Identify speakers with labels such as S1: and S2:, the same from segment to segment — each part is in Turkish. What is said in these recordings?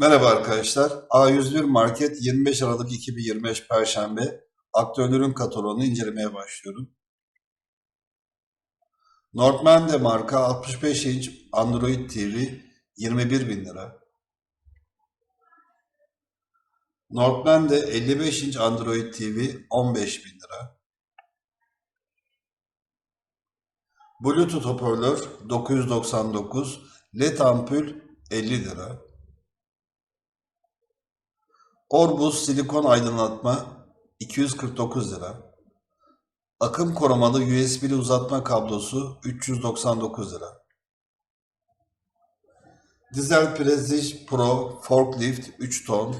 S1: Merhaba arkadaşlar. A101 Market 25 Aralık 2025 Perşembe aktörlerin kataloğunu incelemeye başlıyorum. Northman de marka 65 inç Android TV 21 bin lira. Northman de 55 inç Android TV 15 bin lira. Bluetooth hoparlör 999, LED ampul 50 lira. Orbus silikon aydınlatma 249 lira. Akım korumalı USB'li uzatma kablosu 399 lira. Dizel Prestige Pro Forklift 3 ton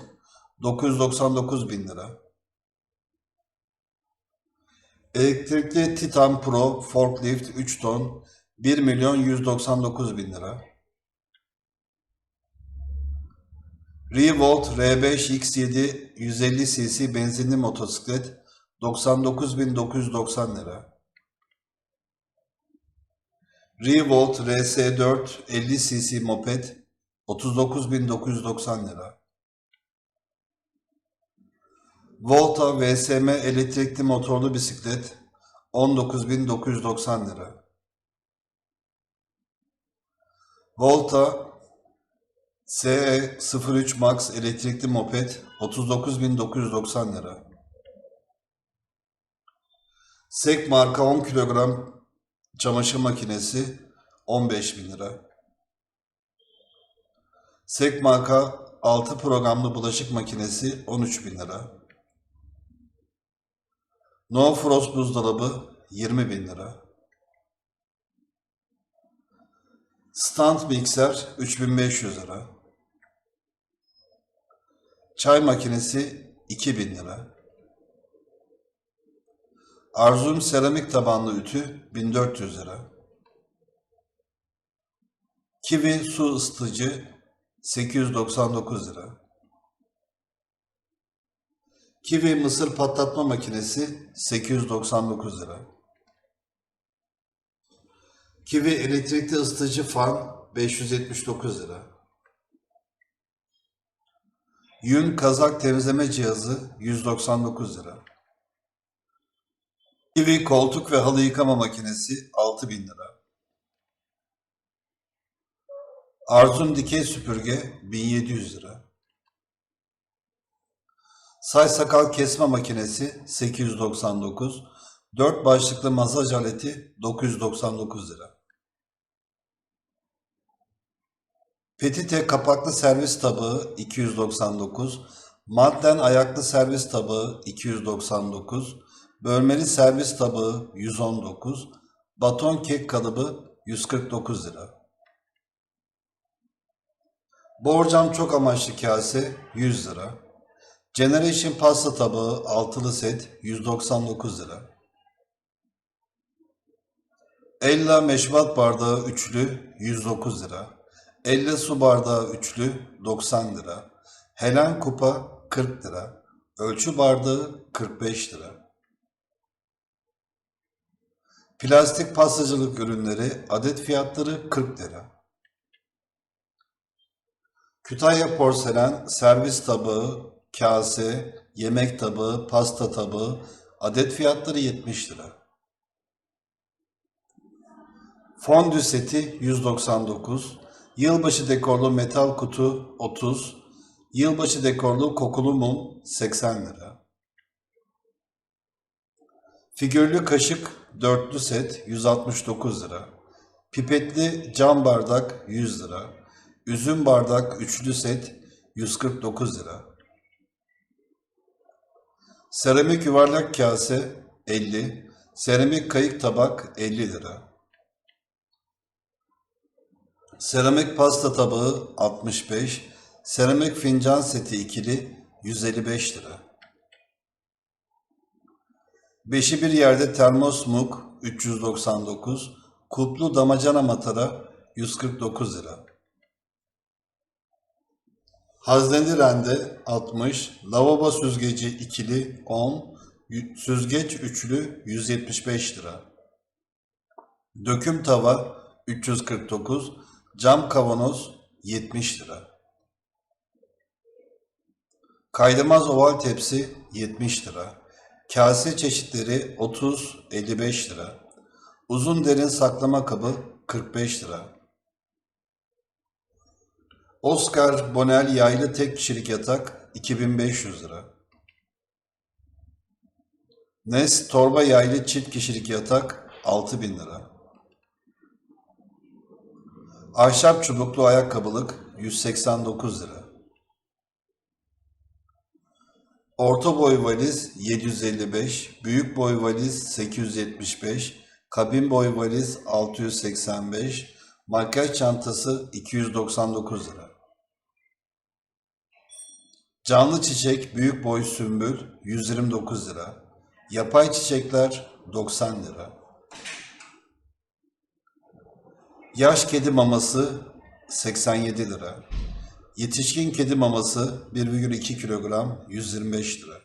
S1: 999 bin lira. Elektrikli Titan Pro Forklift 3 ton 1 milyon 199 bin lira. Revolt R5 X7 150 cc benzinli motosiklet 99.990 lira. Revolt RS4 50 cc moped 39.990 lira. Volta VSM elektrikli motorlu bisiklet 19.990 lira. Volta SE03 Max elektrikli moped 39.990 lira. Sek marka 10 kilogram çamaşır makinesi 15.000 lira. Sek marka 6 programlı bulaşık makinesi 13.000 lira. No Frost buzdolabı 20.000 lira. Stand mikser 3500 lira. Çay makinesi 2000 lira. Arzum seramik tabanlı ütü 1400 lira. Kivi su ısıtıcı 899 lira. Kivi mısır patlatma makinesi 899 lira. Kivi elektrikli ısıtıcı fan 579 lira. Yün kazak temizleme cihazı 199 lira. Kivi koltuk ve halı yıkama makinesi 6000 lira. Arzum dikey süpürge 1700 lira. Say sakal kesme makinesi 899, 4 başlıklı masaj aleti 999 lira. Petite kapaklı servis tabağı 299, Madden ayaklı servis tabağı 299, bölmeli servis tabağı 119, baton kek kalıbı 149 lira. Borcam çok amaçlı kase 100 lira. Generation pasta tabağı altılı set 199 lira. Ella meşrubat bardağı üçlü 109 lira. Elle su bardağı üçlü 90 lira. Helen kupa 40 lira. Ölçü bardağı 45 lira. Plastik pastacılık ürünleri adet fiyatları 40 lira. Kütahya porselen servis tabağı, kase, yemek tabağı, pasta tabağı adet fiyatları 70 lira. Fondü seti 199, yılbaşı dekorlu metal kutu 30, yılbaşı dekorlu kokulu mum 80 lira. Figürlü kaşık dörtlü set 169 lira. Pipetli cam bardak 100 lira. Üzüm bardak üçlü set 149 lira. Seramik yuvarlak kase 50, seramik kayık tabak 50 lira. Seramik pasta tabağı 65, seramik fincan seti ikili 155 lira. Beşi bir yerde termos muk 399, kuplu damacana matara 149 lira. Hazneli rende 60, lavabo süzgeci ikili 10, y- süzgeç üçlü 175 lira. Döküm tava 349, cam kavanoz 70 lira. Kaydırmaz oval tepsi 70 lira. Kase çeşitleri 30-55 lira. Uzun derin saklama kabı 45 lira. Oscar Bonel yaylı tek kişilik yatak 2500 lira. Nest torba yaylı çift kişilik yatak 6000 lira. Ahşap çubuklu ayakkabılık 189 lira. Orta boy valiz 755, büyük boy valiz 875, kabin boy valiz 685, makyaj çantası 299 lira. Canlı çiçek büyük boy sümbül 129 lira. Yapay çiçekler 90 lira. Yaş kedi maması 87 lira. Yetişkin kedi maması 1,2 kilogram 125 lira.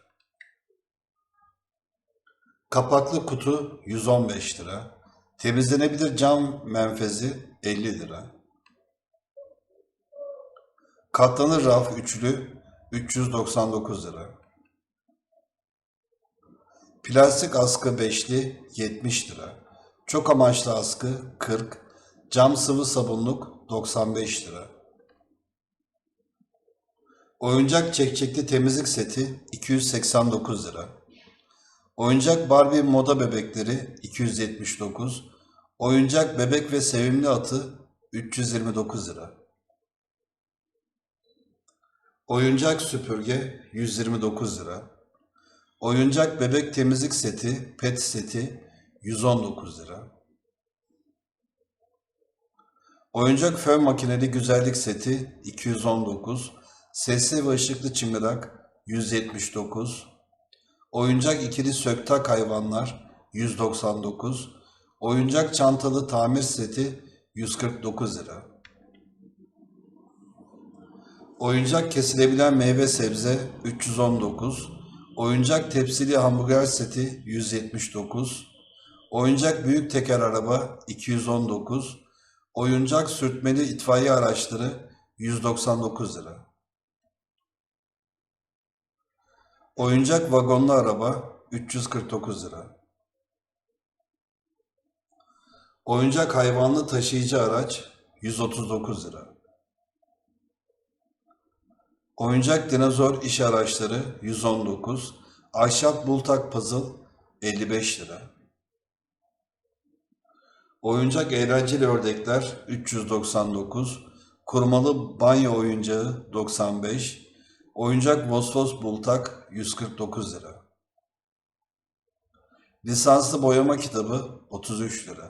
S1: Kapaklı kutu 115 lira. Temizlenebilir cam menfezi 50 lira. Katlanır raf üçlü 399 lira. Plastik askı beşli 70 lira. Çok amaçlı askı 40. Cam sıvı sabunluk 95 lira. Oyuncak çekçekli temizlik seti 289 lira. Oyuncak Barbie moda bebekleri 279. Oyuncak bebek ve sevimli atı 329 lira. Oyuncak süpürge 129 lira. Oyuncak bebek temizlik seti, pet seti 119 lira. Oyuncak fön makineli güzellik seti 219. Sesli ve ışıklı çıngırak 179. Oyuncak ikili söktak hayvanlar 199. Oyuncak çantalı tamir seti 149 lira. Oyuncak kesilebilen meyve sebze 319. Oyuncak tepsili hamburger seti 179. Oyuncak büyük teker araba 219. Oyuncak sürtmeli itfaiye araçları 199 lira. Oyuncak vagonlu araba 349 lira. Oyuncak hayvanlı taşıyıcı araç 139 lira. Oyuncak dinozor iş araçları 119. Ahşap bultak puzzle 55 lira. Oyuncak eğlenceli ördekler 399. Kurmalı banyo oyuncağı 95. Oyuncak Vosvos bultak 149 lira. Lisanslı boyama kitabı 33 lira.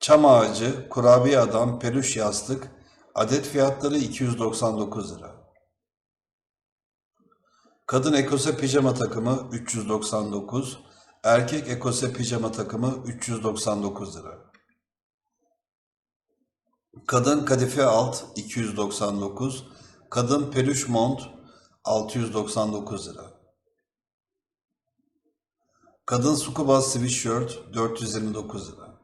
S1: Çam ağacı, kurabiye adam, peluş yastık, adet fiyatları 299 lira. Kadın ekose pijama takımı 399, erkek ekose pijama takımı 399 lira. Kadın kadife alt 299, kadın peluş mont 699 lira. Kadın scuba sweatshirt 429 lira.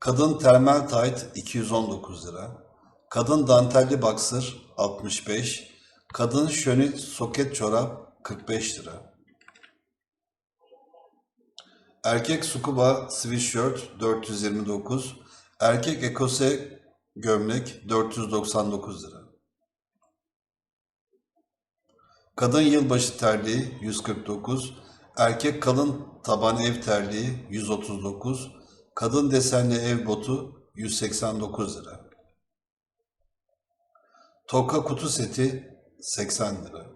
S1: Kadın termal tight 219 lira. Kadın dantelli boxer 65. Kadın şönil soket çorap 45 lira. Erkek scuba sweatshirt 429. Erkek ekose gömlek 499 lira. Kadın yılbaşı terliği 149. Erkek kalın taban ev terliği 139. Kadın desenli ev botu 189 lira. Toka kutu seti 80 lira.